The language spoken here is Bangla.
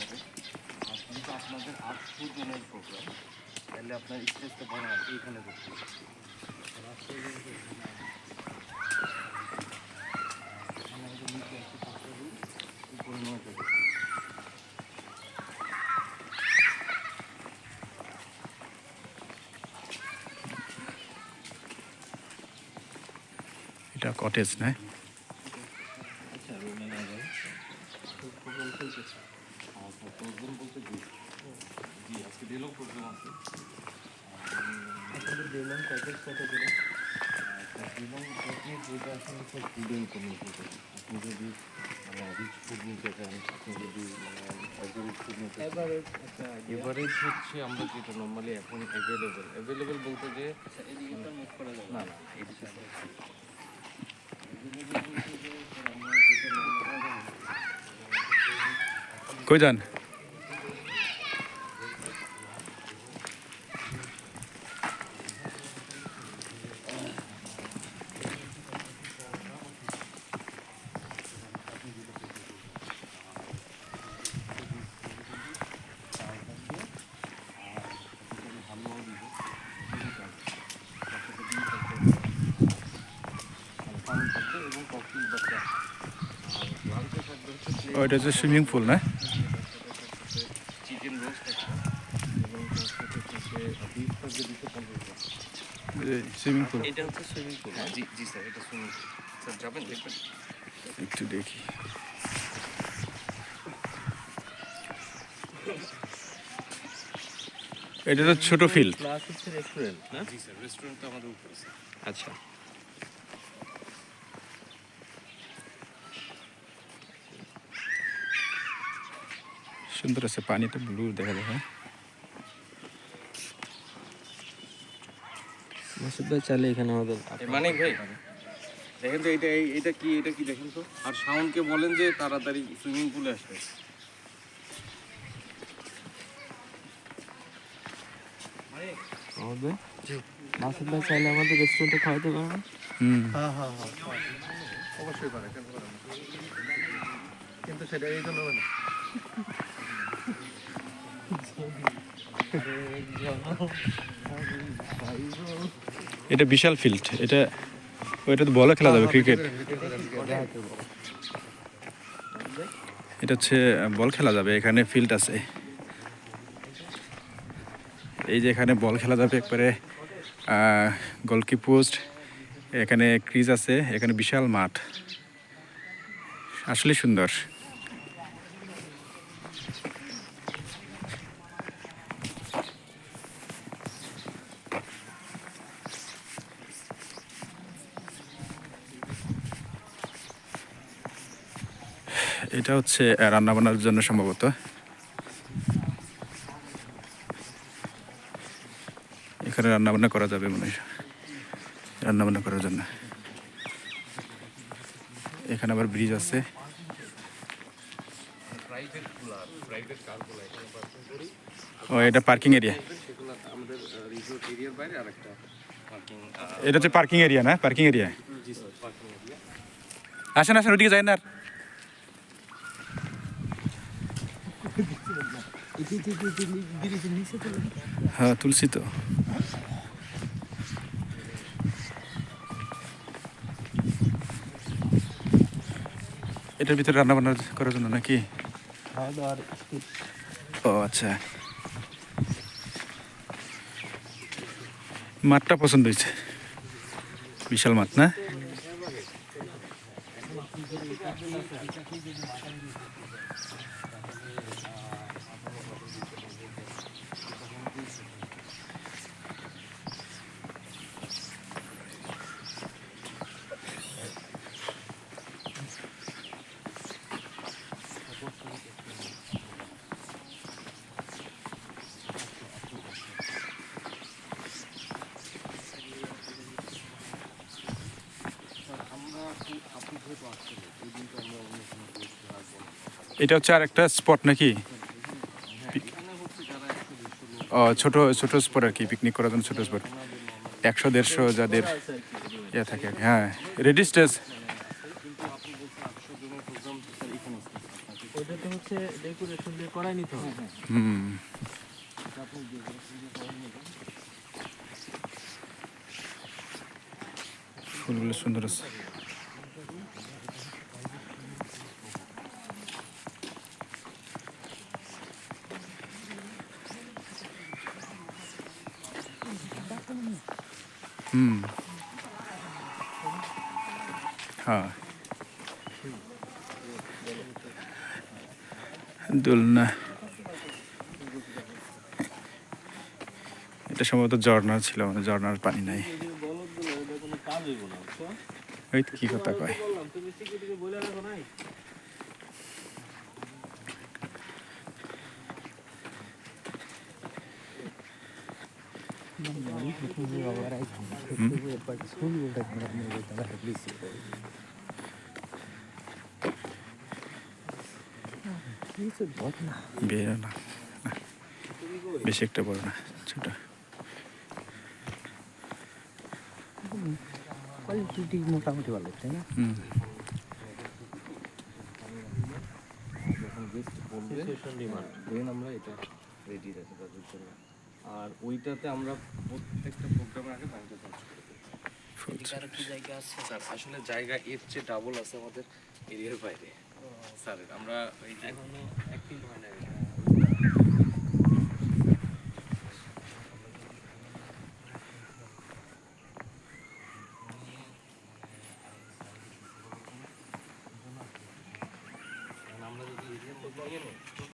আর আপনাদের আটশো জনের প্রোগ্রাম তাহলে আপনার স্টেজটা বড় এইখানে করতে হবে। এটা কটেজ না? আচ্ছা রুমে না যাই প্রোগ্রাম বলতে জি জি আজকে ডেলও প্রোগ্রাম আছে আপনাদের ডেলং প্যাকেজ কত করে ডেলং প্যাকেজ যেটা সব স্টুডেন্ট কমিউনিটি আপনি যদি রিচ ফুড নিতে চান আপনি এভারেজ হচ্ছে আমরা যেটা নর্মালি এখন অ্যাভেলেবেল অ্যাভেলেবেল বলতে যে কই যান এবং কফি বাচ্চা লাঞ্চে থাকবে হচ্ছে ও এটা হচ্ছে সুইমিং পুল না চিকেন রোস্ট একটা এবং তার সাথে হচ্ছে বিফ থাকবে দুশো পঞ্চাশ গ্রাম সুইমিং পুল। এটা হচ্ছে সুইমিং পুল জি জি স্যার এটা সুইমিং পুল। স্যার যাবেন দেখবেন। একটু দেখি। এটা তো ছোট ফিল্ড প্লাস হচ্ছে রেস্টুরেন্ট না? জি স্যার রেস্টুরেন্ট তো আমাদের উপরে আচ্ছা। সুন্দর আছে পানিটা ব্লু দেখা যায় হ্যাঁ? মাসুদ ভাই চাইলে এখানে আমাদের মানে ভাই দেখেন তো এটা এই- এটা কি এটা কি দেখেন তো? আর শাওনকে বলেন যে তাড়াতাড়ি সুইমিং পুলে আসবে। ভাই? মাসুদ ভাই চাইলে আমাদের রেস্টুরেন্টে খাওয়াতে পারবেন হুম। অবশ্যই পারে কেন পারে কিন্তু সেটা এই জন্য না। এটা বিশাল ফিল্ড এটা ওইটা তো বলে খেলা যাবে ক্রিকেট এটা হচ্ছে, বল খেলা যাবে, এখানে ফিল্ড আছে। এই যে এখানে বল খেলা যাবে একবারে গোলকি পোস্ট এখানে ক্রিজ আছে, এখানে বিশাল মাঠ। আসলে সুন্দর। এটা হচ্ছে রান্না বান্নার জন্য সম্ভবত। এখানে রান্না বান্না করা যাবে মনে হয়। রান্না বান্না করার জন্য। এখানে আবার ব্রিজ আছে। ও, এটা পার্কিং এরিয়া। এটা হচ্ছে পার্কিং এরিয়া না? Parking area. আসেন আসেন, ওদিকে যায় না আর। হ্যাঁ তুলসী তো। এটার ভিতরে রান্না বান্না করার জন্য নাকি? ও আচ্ছা। মাঠটা পছন্দ হয়েছে? বিশাল মাঠ না আমরা আপনি আপনি যেহেতু আসছিলেন ওই দিন তো আমরা অন্য কোনো প্লেস রাখব না এটা হচ্ছে আর একটা স্পট নাকি? ও, ছোট ছোট স্পট আর কি পিকনিক করার জন্য ছোট স্পট। একশো দেড়শো যাদের ইয়ে থাকে হ্যাঁ। রেডি স্টেজ আপনি বলছেন আটশো জনের প্রোগ্রাম স্যার এখানে আছে ওটা তো হচ্ছে হচ্ছে ডেকোরেশন দিয়ে করাই নিতে হবে হুম এটা আপনি যে কোনো সুন্দর করে নেবেন ফুলগুলো সুন্দর আছে হুম। হ্যাঁ। দোলনা। এটা সম্ভবত ঝর্ণা ছিল মানে ঝর্ণার পানি নাই। ওই কি কথা কয়? বেরো না। না। বেশি একটা বড় না ছোট। কোয়ালিটি মোটামুটি ভালো তাই না? আর ওইটাতে আমরা প্রত্যেকটা আগে চার্জ করে দিই ফুল স্যার আসলে জায়গা এর চেয়ে ডাবল আছে আমাদের এরিয়ার বাইরে। স্যার আমরা এখনও অ্যাক্টিভ হয় না